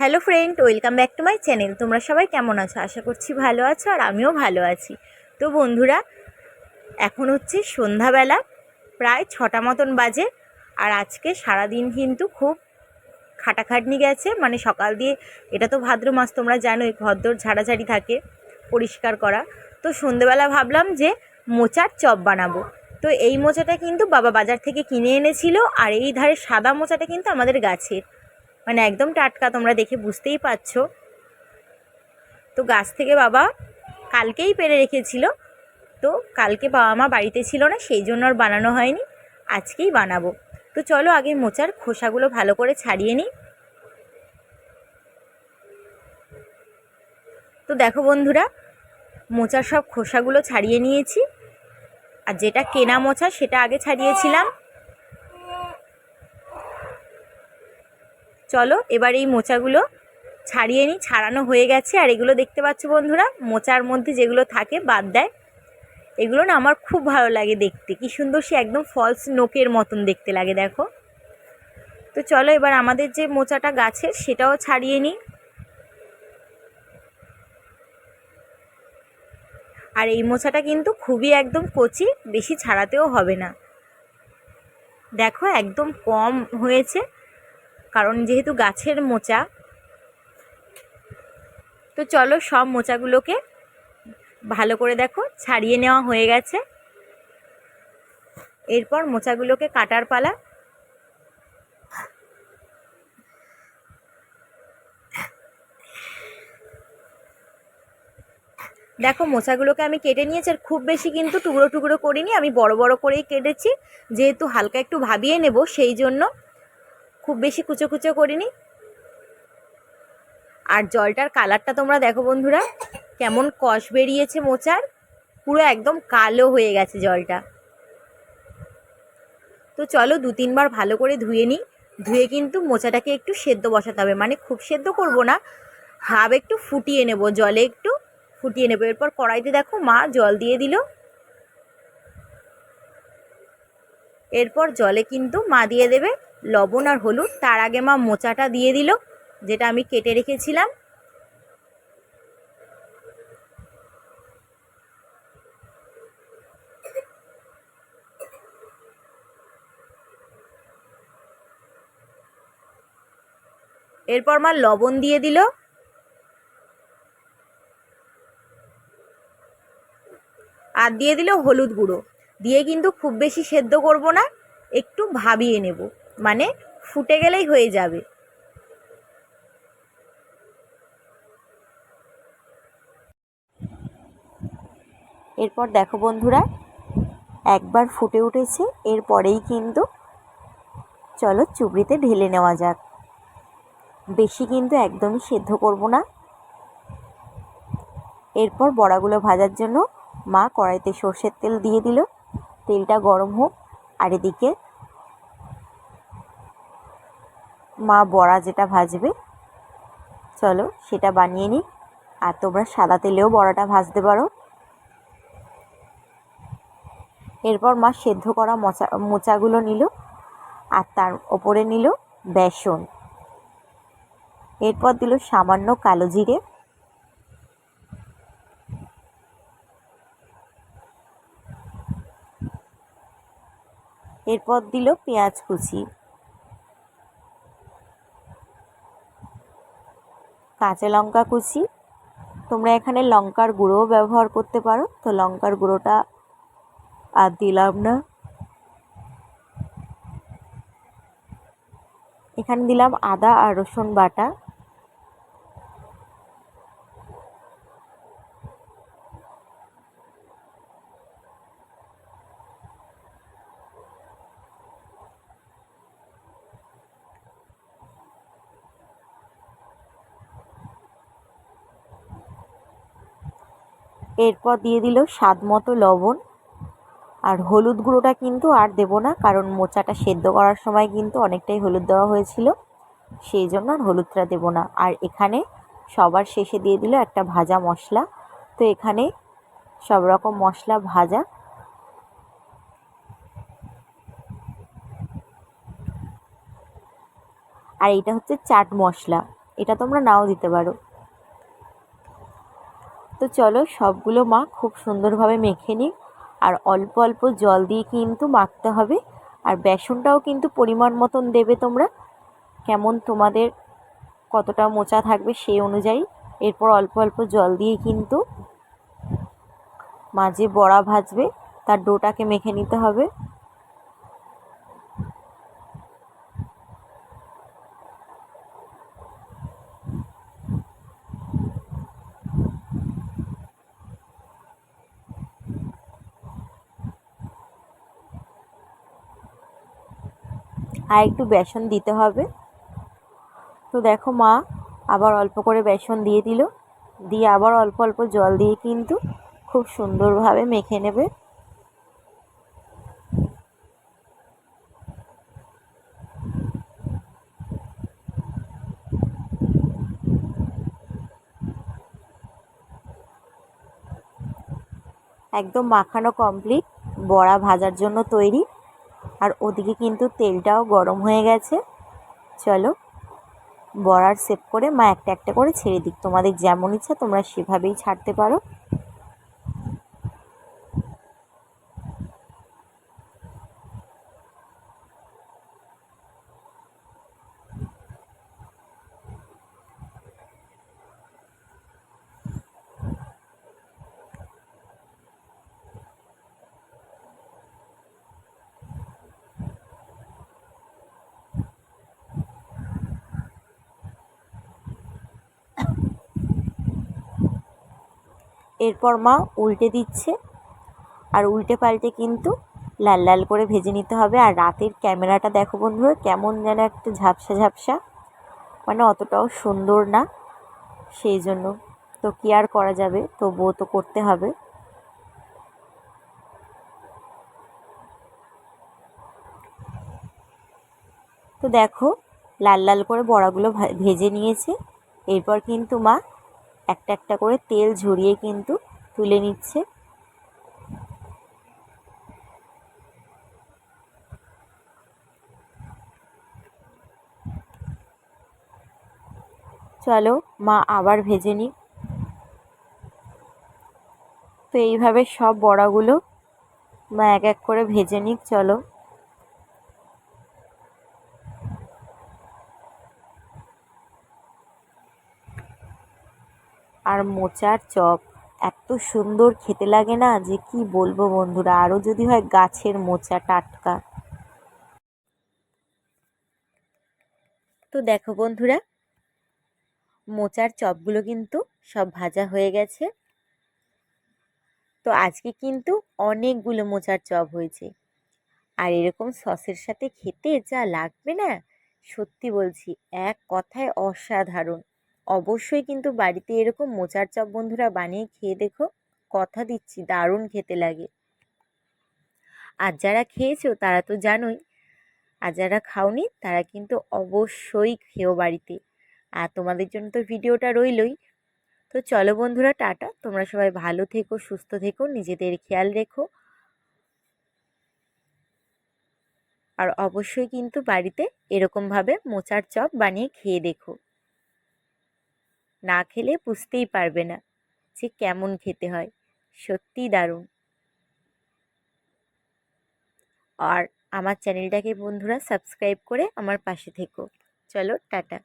Hello friend welcome back to my channel তোমরা সবাই কেমন আছো? আশা করছি ভালো আছো আর আমিও ভালো আছি। তো বন্ধুরা, এখন হচ্ছে সন্ধ্যাবেলা, প্রায় ছটা মতন বাজে আর আজকে সারাদিন কিন্তু খুব খাটাখাটনি গেছে। মানে সকাল দিয়ে, এটা তো ভাদ্র মাস, তোমরা জানোই, ঘরদোর ঝাড়াঝাড়ি থাকে পরিষ্কার করা। তো সন্ধেবেলা ভাবলাম যে মোচার চপ বানাবো। তো এই মোচাটা কিন্তু বাবা বাজার থেকে কিনে এনেছিল আর এই ধারে সাদা মোচাটা কিন্তু আমাদের গাছের। মানে একদম টাটকা, তোমরা দেখে বুঝতেই পারছ। তো গাছ থেকে বাবা কালকেই পেরে রেখেছিল। তো কালকে বাবা মা বাড়িতে ছিল না, সেই জন্য আর বানানো হয়নি। আজকেই বানাবো। তো চলো আগে মোচার খোসাগুলো ভালো করে ছাড়িয়ে নিই। তো দেখো বন্ধুরা, মোচার সব খোসাগুলো ছাড়িয়ে নিয়েছি। আর যেটা কেনা মোচা, সেটা আগে ছাড়িয়েছিলাম। চলো, এবার এই মোচাগুলো ছাড়িয়ে নিই। ছাড়ানো হয়ে গেছে। আর এগুলো দেখতে পাচ্ছ বন্ধুরা, মোচার মধ্যে যেগুলো থাকে বাদ দেয়। এগুলো না আমার খুব ভালো লাগে দেখতে। কি সুন্দর সে একদম ফলস নোকের মতন দেখতে লাগে, দেখো। তো চলো, এবার আমাদের যে মোচাটা গাছের, সেটাও ছাড়িয়ে নিই। আর এই মোচাটা কিন্তু খুবই একদম কচি, বেশি ছাড়াতেও হবে না। দেখো, একদম কম হয়েছে। কারণ যেহেতু গাছের মোচা, তো চলো সব মোচাগুলোকে ভালো করে দেখো, ছাড়িয়ে নেওয়া হয়ে গেছে। এরপর মোচাগুলোকে কাটার পালা। দেখো মোচাগুলোকে আমি কেটে নিয়েছি, আর খুব বেশি কিন্তু টুকরো টুকরো করিনি, আমি বড় বড় করেই কেটেছি। যেহেতু হালকা একটু ভাবিয়ে নেব, সেই জন্য খুব বেশি কুচো কুচো করিনি। আর জলটার কালারটা তোমরা দেখো বন্ধুরা, কেমন কষ বেরিয়েছে মোচার, পুরো একদম কালো হয়ে গেছে জলটা। তো চলো দু তিনবার ভালো করে ধুয়ে নিই, ধুয়ে কিন্তু মোচাটাকে একটু সেদ্ধ বসাতে হবে। মানে খুব সেদ্ধ করব না, হাফ একটু ফুটিয়ে নেব, জলে একটু ফুটিয়ে নেব। এরপর কড়াইতে দেখো মা জল দিয়ে দিল। এরপর জলে কিন্তু মা দিয়ে দেবে লবণ আর হলুদ। তার আগে মা মোচাটা দিয়ে দিল, যেটা আমি কেটে রেখেছিলাম। এরপর মা লবণ দিয়ে দিল। আর দিয়ে দিল হলুদ গুঁড়ো। দিয়ে কিন্তু খুব বেশি সেদ্ধ করব না, একটু ভাবিয়ে নেব। মানে ফুটে গেলেই হয়ে যাবে। এরপর দেখো বন্ধুরা, একবার ফুটে উঠেছে, এরপরেই কিন্তু চলো চুবড়িতে ঢেলে নেওয়া যাক। বেশি কিন্তু একদমই সেদ্ধ করব না। এরপর বড়াগুলো ভাজার জন্য মা কড়াইতে সর্ষের তেল দিয়ে দিল। তেলটা গরম হোক, আর এদিকে মা বড়া যেটা ভাজবে, চলো সেটা বানিয়ে নিই। আর তোমরা সাদা তেলেও বড়াটা ভাজতে পারো। এরপর মা সেদ্ধ করা মোচা, মোচাগুলো নিল আর তার ওপরে নিল বেসন। এরপর দিল সামান্য কালো জিরে। এরপর দিল পেঁয়াজ কুচি। কাঁচা লঙ্কা কুচি। তোমরা এখানে লঙ্কার গুঁড়োও ব্যবহার করতে পারো। তো লঙ্কার গুঁড়োটা আর দিলাম না। এখানে দিলাম আদা আর রসুন বাটা। এরপর দিয়ে দিল স্বাদ মতো লবণ। আর হলুদ গুঁড়োটা কিন্তু আর দেবো না, কারণ মোচাটা সেদ্ধ করার সময় কিন্তু অনেকটাই হলুদ দেওয়া হয়েছিল। সেই জন্য আর হলুদটা দেবো না। আর এখানে সবার শেষে দিয়ে দিল একটা ভাজা মশলা। তো এখানে সব রকম মশলা ভাজা। আর এটা হচ্ছে চাট মশলা। এটা তোমরা নাও দিতে পারো। তো চলো সবগুলো মা খুব সুন্দরভাবে মেখে নিই আর অল্প অল্প জল দিয়ে কিন্তু মাখতে হবে। আর বেসনটাও কিন্তু পরিমাণ মতন দেবে তোমরা। কেমন তোমাদের কতটা মোচা থাকবে সেই অনুযায়ী। এরপর অল্প অল্প জল দিয়ে কিন্তু মাঝে বড়া ভাজবে, তার ডোটাকে মেখে নিতে হবে। আর একটু বেসন দিতে হবে। তো দেখো মা আবার অল্প করে বেসন দিয়ে দিল। দিয়ে আবার অল্প অল্প জল দিয়ে কিন্তু খুব সুন্দরভাবে মেখে নেবে। একদম মাখানো কমপ্লিট বড়া ভাজার জন্য তৈরি। আর ওদিকে কিন্তু তেলটাও গরম হয়ে গেছে। চলো, বড়ার সেপ করে মা একটা একটা করে ছেড়ে দিক। তোমাদের যেমন ইচ্ছা তোমরা সেভাবেই ছাড়তে পারো। এরপর মা উল্টে দিচ্ছে। আর উল্টে পাল্টে কিন্তু লাল লাল করে ভেজে নিতে হবে। আর রাতের ক্যামেরাটা দেখো বন্ধুরা, কেমন যেন একটা ঝাপসা ঝাপসা। মানে অতটাও সুন্দর না। সেই জন্য তো কি আর করা যাবে? তবুও তো করতে হবে। তো দেখো, লাল লাল করে বড়াগুলো ভেজে নিয়েছে। এরপর কিন্তু মা একটা একটা করে তেল ঝরিয়ে কিন্তু তুলে নিচ্ছে। চলো, মা আবার ভেজে নিই তো এইভাবে সব বড়াগুলো মা এক এক করে ভেজে নিক, চলো। আর মোচার চপ। এত সুন্দর খেতে লাগে না যে কি বলব বন্ধুরা, আরও যদি হয় গাছের মোচা টাটকা। তো দেখো বন্ধুরা, মোচার চপগুলো কিন্তু সব ভাজা হয়ে গেছে। তো আজকে কিন্তু অনেকগুলো মোচার চপ হয়েছে। আর এরকম সসের সাথে খেতে যা লাগবে না, সত্যি বলছি, এক কথায় অসাধারণ। অবশ্যই কিন্তু বাড়িতে এরকম মোচার চপ বন্ধুরা বানিয়ে খেয়ে দেখো। কথা দিচ্ছি, দারুণ খেতে লাগে। আর যারা খেয়েছো তারা তো জানোই, আর যারা খাওনি তারা কিন্তু অবশ্যই খেও বাড়িতে। আর তোমাদের জন্য তো ভিডিওটা রইলই। তো চলো বন্ধুরা, টাটা। তোমরা সবাই ভালো থেকো, সুস্থ থেকো, নিজেদের খেয়াল রেখো। আর অবশ্যই কিন্তু বাড়িতে এরকমভাবে মোচার চপ বানিয়ে খেয়ে দেখো। না খেলে বুঝতেই পারবে না যে কেমন খেতে হয়। সত্যিই দারুণ। আর আমার চ্যানেলটাকে বন্ধুরা সাবস্ক্রাইব করে আমার পাশে থেকো। চলো, টাটা।